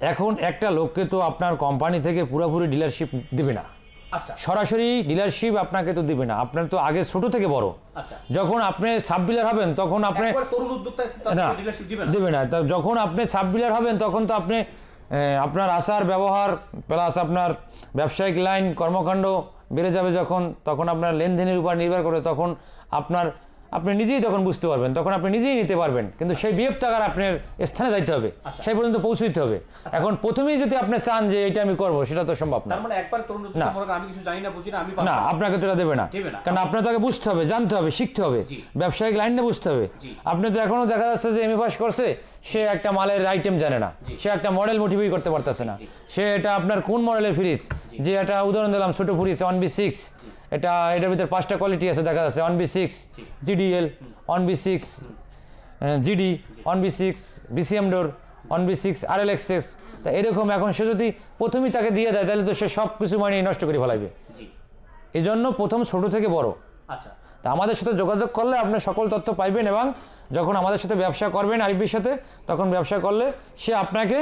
এখন একটা লোককে তো আপনার কোম্পানি থেকে পুরোপুরি ডিলারশিপ দিবে না। আচ্ছা। সরাসরি ডিলারশিপ আপনাকে তো দিবে না। আপনার তো আগে ছোট থেকে বড়। আচ্ছা। যখন আপনি সাব ডিলার হবেন তখন আপনি না দিবে না। যখন আপনি সাব ডিলার হবেন তখন তো আপনি আপনার আসার ব্যবহার প্লাস আপনার ব্যবসায়িক লাইন কর্মকাণ্ড বেড়ে যাবে যখন তখন আপনার লেনদেনের উপর নির্ভর করে তখন আপনার আপনি নিজেই তখন বুঝতে পারবেন তখন আপনি নিজেই নিতে পারবেন। কিন্তু সেই বিহেভ টাকার আপনার স্থানে যাইতে হবে সেই পর্যন্ত পৌঁছতে হবে। এখন প্রথমেই যদি আপনি চান যে এটা আমি করব সেটা তো সম্ভব না। মানে না। না। আপনাকে তো এটা দেবে না। কারণ আপনার তাকে বুঝতে হবে জানতে হবে শিখতে হবে। ব্যবসায়িক লাইনটা বুঝতে হবে। আপনি তো এখনও দেখা যাচ্ছে যে এমএ পাস করছে সে একটা মালের আইটেম জানে না। সে একটা মডেল মোটিভই করতে পারতেছে না। সে এটা আপনার কোন মডেলের ফ্রিজ যে একটা উদাহরণ দিলাম ছোট ফ্রিজ ওয়ান বি সিক্স এটা এটার ভিতরে পাঁচটা কোয়ালিটি আছে দেখা যাচ্ছে। One B six GDL one B six GD one B six BCM door one B six R L access তা এরকম এখন সে যদি প্রথমেই তাকে দিয়ে দেয় তাহলে তো সে সব কিছু মানে নষ্ট করে ফেলাইবে। এই জন্য প্রথম ছোট থেকে বড়। আচ্ছা। তা আমাদের সাথে যোগাযোগ করলে আপনি সকল তথ্য পাইবেন এবং যখন আমাদের সাথে ব্যবসা করবেন আরিফির সাথে তখন ব্যবসা করলে সে আপনাকে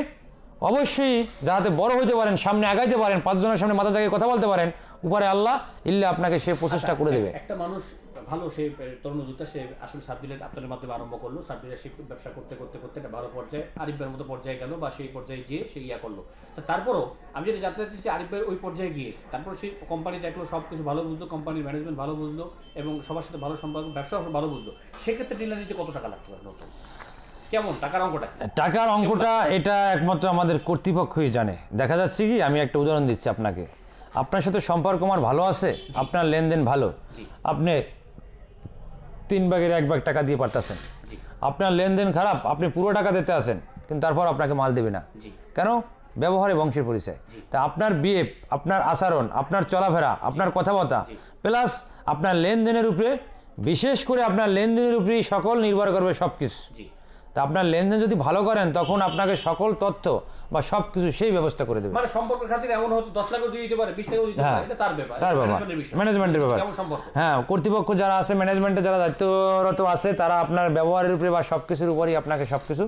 অবশ্যই যাতে বড় হইতে পারেন, সামনে আগাইতে পারেন, পাঁচজনের সামনে মাথা জায়গায় কথা বলতে পারেন, উপরে আল্লাহ, ইল্লা আপনাকে সে প্রচেষ্টা করে দেবে। একটা মানুষ ভালো, সে তরুণ সে আসলে সাব ডিলার আপনাদের মাধ্যমে আরম্ভ করল। সাব ডিলারশিপ ব্যবসা করতে করতে করতে একটা ভালো পর্যায়ে, আরিফের মতো পর্যায়ে গেল বা সেই পর্যায়ে গিয়ে সে ইয়া করল। তো তারপরও আমি যেটা জানতে চাচ্ছি যে আরিফের ওই পর্যায়ে গিয়ে, তারপর সেই কোম্পানি দেখল সব কিছু ভালো বুঝলো কোম্পানির ম্যানেজমেন্ট ভালো বুঝলো এবং সবার সাথে ভালো সম্পর্ক ব্যবসা ভালো বুঝলো। সেক্ষেত্রে ডিলার নিতে কত টাকা লাগতে পারে নতুন? কেমন? টাকার অঙ্কটা টাকার অঙ্কটা এটা একমাত্র আমাদের কর্তৃপক্ষই জানে। দেখা যাচ্ছে কি আমি একটা উদাহরণ দিচ্ছি আপনাকে। আপনার সাথে সম্পর্ক আমার ভালো আছে আপনার লেনদেন ভালো। আপনি তিন ভাগের এক ভাগ টাকা দিয়ে পারতেছেন। আপনার লেনদেন খারাপ আপনি পুরো টাকা দিতে আসেন কিন্তু তারপর আপনাকে মাল দেবে না। কেন? ব্যবহারে বংশের পরিচয়। তা আপনার বিহেভ আপনার আচরণ আপনার চলাফেরা আপনার কথাবার্তা প্লাস আপনার লেনদেনের উপরে বিশেষ করে আপনার লেনদেনের উপরেই সকল নির্ভর করবে সব কিছু তা আপনার লেনদেন যদি ভালো করেন তখন আপনাকে সকল তথ্য বা সব কিছু সেই ব্যবস্থা করে দেবে। মানে সম্পর্কের খাতিরে এমন হয়তো দশ লাখও দিয়ে দিতে পারে বিশ টাকাও দিতে হ্যাঁ, পারে এটা তার ব্যাপার তার ব্যাপার। ম্যানেজমেন্টের। ব্যাপার। হ্যাঁ কর্তৃপক্ষ যারা আছে ম্যানেজমেন্টে যারা দায়িত্বরত আছে তারা আপনার ব্যবহারের উপরে বা সব কিছুর উপরেই আপনাকে সব কিছু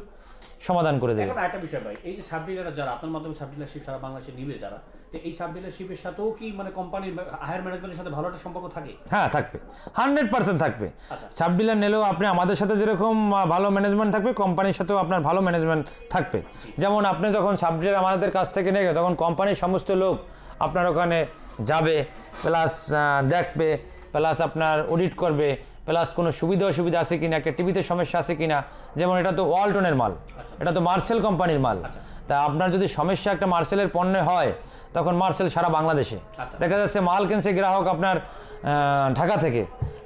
সমাধান করে দেবে। এখন একটা বিষয় ভাই এই যে সাব ডিলাররা যারা আপনার মাধ্যমে সাব ডিলারশিপ সারা বাংলাদেশে নিবে যারা তো এই সাব ডিলারশিপের সাথেও কি মানে কোম্পানির হায়ার ম্যানেজমেন্টের সাথে ভালো একটা সম্পর্ক থাকে? হ্যাঁ থাকবে। হান্ড্রেড পার্সেন্ট থাকবে। আচ্ছা। সাব ডিলার নিলেও আপনি আমাদের সাথে যেরকম ভালো ম্যানেজমেন্ট থাকবে কোম্পানির সাথেও আপনার ভালো ম্যানেজমেন্ট থাকবে। যেমন আপনি যখন সাবজেক্ট আমাদের কাছ থেকে নেবে তখন কোম্পানির সমস্ত লোক আপনার ওখানে যাবে প্লাস দেখবে প্লাস আপনার অডিট করবে প্লাস কোনো সুবিধা অসুবিধা আছে কিনা একটা টিভিতে সমস্যা আছে কিনা। যেমন এটা তো ওয়ালটনের মাল এটা তো মার্সেল কোম্পানির মাল। তা আপনার যদি সমস্যা একটা মার্সেলের পণ্যে হয় তখন মার্সেল সারা বাংলাদেশে। আচ্ছা। দেখা যাচ্ছে মাল কিনছে গ্রাহক আপনার ঢাকা থেকে।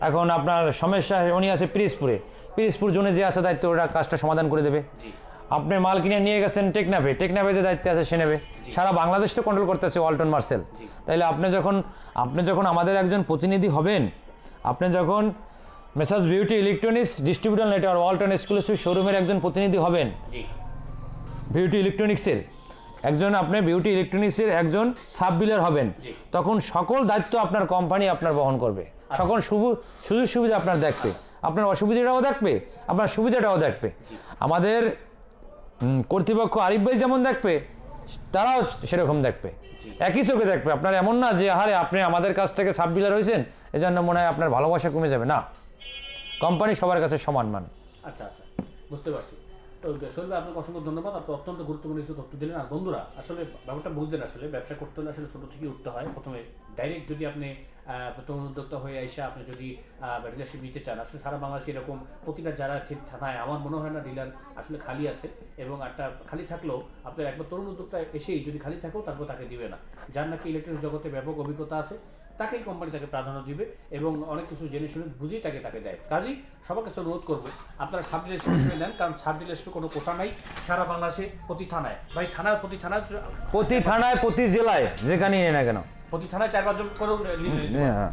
এখন আপনার সমস্যা উনি আছে পিরিজপুরে। পিরিজপুর জোনে যে আছে দায়িত্ব ওরা কাজটা সমাধান করে দেবে। আপনি মাল কিনে নিয়ে গেছেন টেকনাফে টেকনাফে যে দায়িত্বে আছে সে নেবে। সারা বাংলাদেশ তো কন্ট্রোল করতে আছে ওয়ালটন মার্সেল। তাইলে আপনি যখন আপনি যখন আমাদের একজন প্রতিনিধি হবেন আপনি যখন messrs Beauty Electronics distributor network Walton exclusive শোরুমের একজন প্রতিনিধি হবেন। বিউটি ইলেকট্রনিক্সের একজন আপনি বিউটি ইলেকট্রনিক্সের একজন সাব ডিলার হবেন তখন সকল দায়িত্ব আপনার কোম্পানি আপনার বহন করবে। সকল সুবু- সুযোগ সুবিধা আপনার দেখবে। আপনার অসুবিধাটাও দেখবে আপনার সুবিধাটাও দেখবে। আমাদের কর্তৃপক্ষ আরিফ ভাই যেমন দেখবে তারাও সেরকম দেখবে। একই চোখে দেখবে। আপনার এমন না যে আহারে আপনি আমাদের কাছ থেকে সাব ডিলার হয়েছেন এজন্য মনে হয় আপনার ভালোবাসা কমে যাবে। না। কোম্পানি সবার কাছে সমান মান। আচ্ছা আচ্ছা। বুঝতে পারছি। সোহেল ভাই আপনাকে অসংখ্য ধন্যবাদ। আপনি অত্যন্ত গুরুত্বপূর্ণ কিছু তথ্য দিলেন। আর বন্ধুরা, আসলে ব্যাপারটা বুঝলেন আসলে ব্যবসা করতে হলে আসলে ছোটো থেকেই উঠতে হয়। প্রথমে ডাইরেক্ট যদি আপনি তরুণ উদ্যোক্তা হয়ে এসে আপনি যদি ডিলারশিপ নিতে চান, আসলে সারা বাংলাদেশে এরকম প্রতিটা যারা থানায় আমার মনে হয় না ডিলার আসলে খালি আছে। এবং একটা খালি থাকলেও আপনার একবার তরুণ উদ্যোক্তা এসেই যদি খালি থাকেও তারপর তাকে দিবে না। যার নাকি ইলেকট্রনিক্স জগতে ব্যাপক অভিজ্ঞতা আছে তাকেই কোম্পানি তাকে প্রাধান্য দিবে এবং অনেক কিছু জেনে শুনে বুঝেই তাকে তাকে দেয়। কাজেই সবার কাছে অনুরোধ করব আপনারা সাব ডিলারশিপ হিসেবে নেন কারণ সাব ডিলারশিপে কোনো কোটা নাই সারা বাংলাদেশে প্রতি থানায়। ভাই থানার প্রতি থানায় প্রতি থানায় প্রতি জেলায় যেখানেই নেই না কেন? প্রতি থানায় চার পাঁচজন হ্যাঁ।